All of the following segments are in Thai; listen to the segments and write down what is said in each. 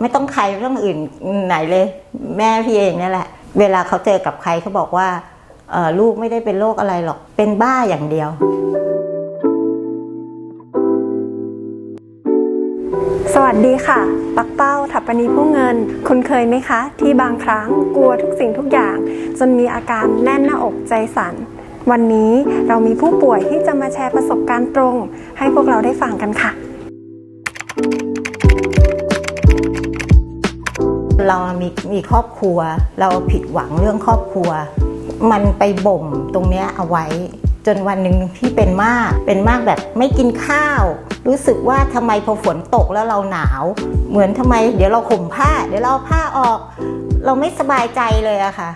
ไม่ต้องใครเรื่องอื่นไหนเลย แม่พี่เองนี่แหละ เวลาเขาเจอกับใครเขาบอกว่าลูกไม่ได้เป็นโรคอะไรหรอกเป็นบ้าอย่างเดียว สวัสดีค่ะ ปักเป้าถัปปนีผู้เงิน คุณเคยไหมคะ ที่บางครั้งกลัวทุกสิ่งทุกอย่าง จนมีอาการแน่นหน้าอกใจสั่นวันนี้เรามีผู้ป่วยที่จะมาแชร์ประสบการณ์ตรง ให้พวกเราได้ฟังกันค่ะ เรามีมีครอบครัว เราผิดหวังเรื่องครอบครัว มันไปบ่มตรงเนี้ยเอาไว้ จนวันหนึ่งพี่เป็นมากเป็นมากแบบไม่กินข้าว รู้สึกว่าทำไมพอฝนตกแล้วเราหนาว เหมือนทำไม เดี๋ยวเราข่มผ้า เดี๋ยวเราเอาผ้าออก เราไม่สบายใจเลยอะค่ะ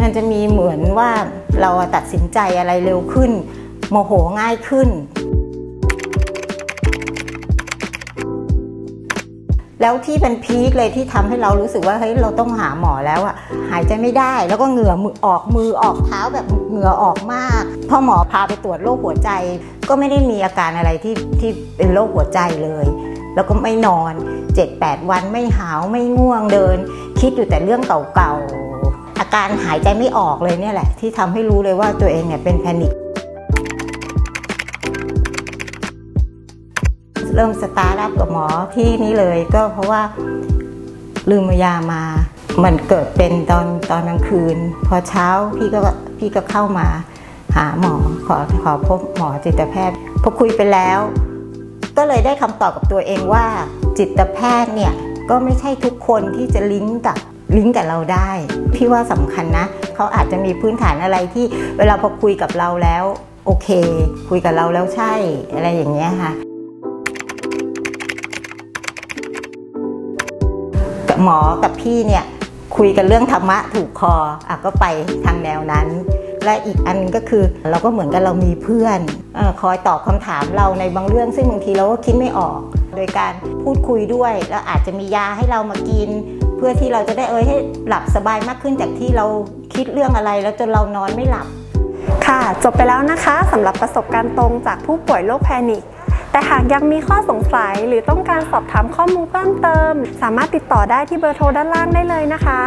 มันจะมีเหมือนว่าเราตัดสินใจอะไรเร็วขึ้น โมโหง่ายขึ้น แล้วที่เป็นพีคเลยที่ทำให้เรารู้สึกว่าเฮ้ยเราต้องหาหมอแล้วอะหายใจไม่ได้ แล้วก็เหงื่อมือออกมือออกเท้าแบบเหงื่อออกมากพอหมอพาไปตรวจโรคหัวใจ ก็ไม่ได้มีอาการอะไรที่ที่เป็นโรคหัวใจเลย แล้วก็ไม่นอน 7-8 วันไม่หาวไม่ง่วงเดิน คิดอยู่แต่เรื่องเก่าๆอาการหายใจไม่ออกเลยเนี่ยแหละ ที่ทำให้รู้เลยว่าตัวเองเนี่ยเป็นแพนิค เริ่มสตาร์ทอัพกับหมอที่นี่เลยก็เพราะว่าลืมยามา มันเกิดเป็นตอนตอนกลางคืน พอเช้าพี่ก็พี่ก็เข้ามาหาหมอขอขอพบหมอจิตแพทย์พอคุยไปแล้ว ก็เลยได้คำตอบกับตัวเองว่า จิตแพทย์เนี่ยก็ไม่ใช่ทุกคนที่จะลิงก์กับลิงก์กับเราได้ พี่ว่าสำคัญนะ เขาอาจจะมีพื้นฐานอะไรที่เวลาพอคุยกับเราแล้ว โอเค คุยกับเราแล้วใช่อะไรอย่างเงี้ยค่ะ หมอกับพี่เนี่ยคุยกันเรื่องธรรมะถูกคออะก็ไปทางแนวนั้น และอีกอันก็คือเราก็เหมือนกับเรามีเพื่อนอคอยตอบคำถามเราในบางเรื่อง ซึ่งบางทีเราก็คิดไม่ออก โดยการพูดคุยด้วย แล้วอาจจะมียาให้เรามากิน เพื่อที่เราจะได้เอ้ยให้หลับสบายมากขึ้นจากที่เราคิดเรื่องอะไร แล้วจนเรานอนไม่หลับ ค่ะ จบไปแล้วนะคะสำหรับประสบการณ์ตรงจากผู้ป่วยโรคแพนิค แต่หากยังมีข้อสงสัยหรือต้องการสอบถามข้อมูลเพิ่มเติม สามารถติดต่อได้ที่เบอร์โทรด้านล่างได้เลยนะคะ